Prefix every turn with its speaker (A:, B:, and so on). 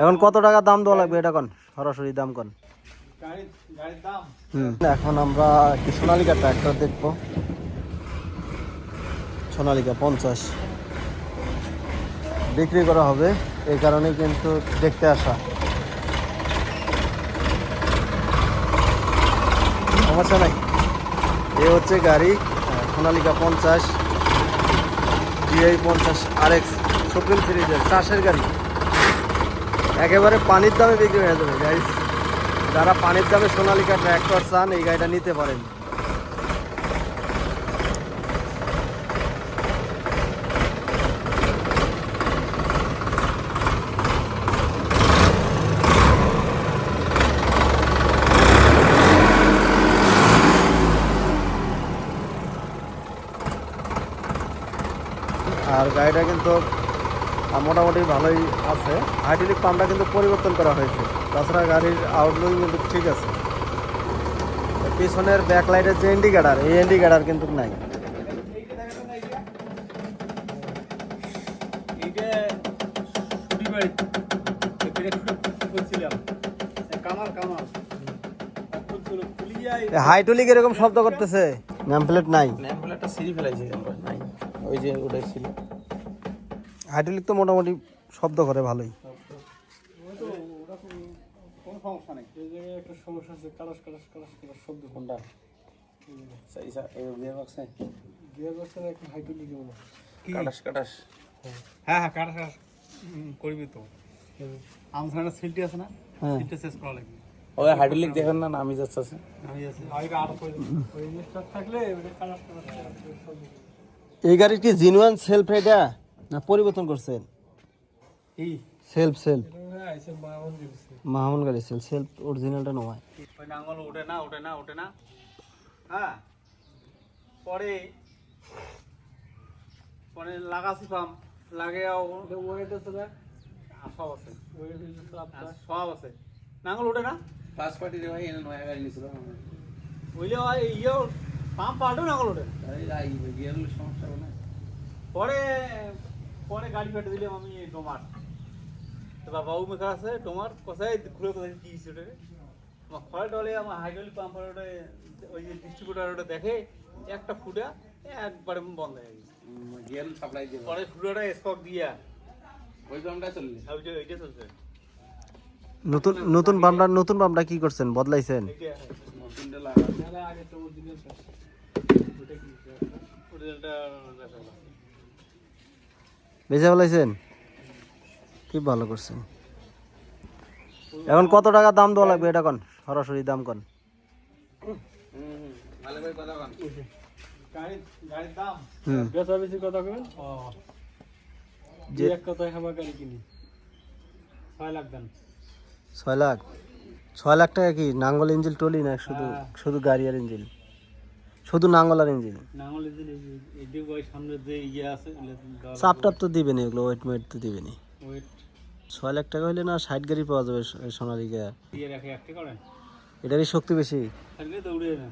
A: এখন কত টাকা দাম দেওয়া লাগবে এটা কোন? সরাসরি দাম কোন? এখন আমরা সোনালিকা ট্র্যাক্টর দেখব। সোনালিকা পঞ্চাশ। বিক্রি করা হবে। এই কারণে কিন্তু দেখতে আসা। সমস্যা নাই। এ হচ্ছে গাড়ি সোনালিকা পঞ্চাশ জিআই পঞ্চাশ আর এক্স সুপ্রিম সিরিজের চাষের গাড়ি। একেবারে পানির দামে বিক্রি হয়ে যাবে গাড়ি যারা পানির দামে সোনালিকা ট্র্যাক্টর চান, এই গাড়িটা নিতে পারেন। আর গাড়িটা কিন্তু মোটামুটি ভালোই আছে। হাইড্রোলিক পাম্পটা কিন্তু পরিবর্তন করা হয়েছে। তাছাড়া গাড়ির আউটলুক কিন্তু ঠিক আছে। পিছনের ব্যাকলাইটের যে ইন্ডিকেটার এই ইন্ডিকেটার কিন্তু নাই। হাইড্রোলিক এরকম শব্দ করতেছে? নাম প্লেট নাই
B: ফেলাইছি নাই। ওই যে ওটাই ছিল।
A: হাইড্রোলিক তো মোটামুটি শব্দ করে ভালোই।
B: কোনো সমস্যা নেই এই জায়গায় একটা সমস্যা আছে কালাস কালাস কালাস কালাস শব্দ কোনটা সেই এই গিয়ার বক্সে গিয়ার বক্সে একটা হাইড্রোলিক মনে কাটাস কাটাস হ্যাঁ হ্যাঁ কাটাস কাটাস। করবি তো। আমার সামনে সিলটি আছে না?
A: হ্যাঁ।
B: সিলটা শেষ করা লাগবে।
C: ওই হাইড্রোলিক দেখেন না নামি যাচ্ছে
B: আমি আছে আগে আর ওই জিনিসটা থাকলে
A: এই জিনুয়ান সেলফ এটা না পরিবর্তন করছেন?
B: এই।
A: Self self. মাহমুন গাড়ি সেলফ সেলফ অরিজিনালটা নয়।
B: নাঙ্গল ওঠে না ওঠে না ওঠে না। হ্যাঁ পরে পরে লাগাছি পাম লাগে ওয়েট আছে না? সব আছে। আর সব আছে। নাঙ্গল ওঠে না?
C: ফার্স্ট পার্টি রে ভাই এনে নয়া গাড়ি নিছিল।
B: ওইলে ইয়ে পাম্প নাঙ্গল ওঠে
C: সমস্যা
B: পরে পরে গাড়ি পেটে দিলাম আমি ডোমার তো বাবু মেকার আছে ডোমার কোথায় ঘুরে কোথায় কি ওটা আমার খড়ে ডলে আমার হাইড্রোলিক পাম্পার ওটা ওই যে ডিস্ট্রিবিউটার ওটা দেখে একটা ফুটা একবারে বন্ধ হয়ে গেছে
C: সাপ্লাই দিয়ে
B: পরে ফুটাটা স্পক দিয়া
C: ওই দামটা চললে
B: ওই যে ওইটা চলছে
A: নতুন নতুন বামটা নতুন বামটা কি করছেন বদলাইছেন
C: নতুনটা লাগা
B: আগে তো অরিজিনাল ওটা কি গেল।
A: বেঁচে ফেলাইছেন? কি ভালো করছেন। এখন কত টাকা দাম দেওয়া লাগবে এটা কোন? সরাসরি দাম কোন?
B: ছয় লাখ।
A: ছয় লাখ টাকা কি? নাঙ্গল ইঞ্জিল টলি না শুধু
B: হ্যাঁ।
A: শুধু গাড়ি আর ইঞ্জিল? শুধু নাঙ্গল আর ইঞ্জিন
B: চাপটাপ যে ওই সামনে যে ইয়ে আছে
A: চাপ টাপ তো দিবেনি এগুলো ওয়েট মেট তো দিবেনি।
B: ওয়েট
A: ছয় লাখ টাকা হইলে না ষাট গাড়ি পাওয়া যাবে সোনালিকা।
B: দিয়ে রাখে একটি করেন
A: এটারই শক্তি বেশি।
B: দৌড়ে না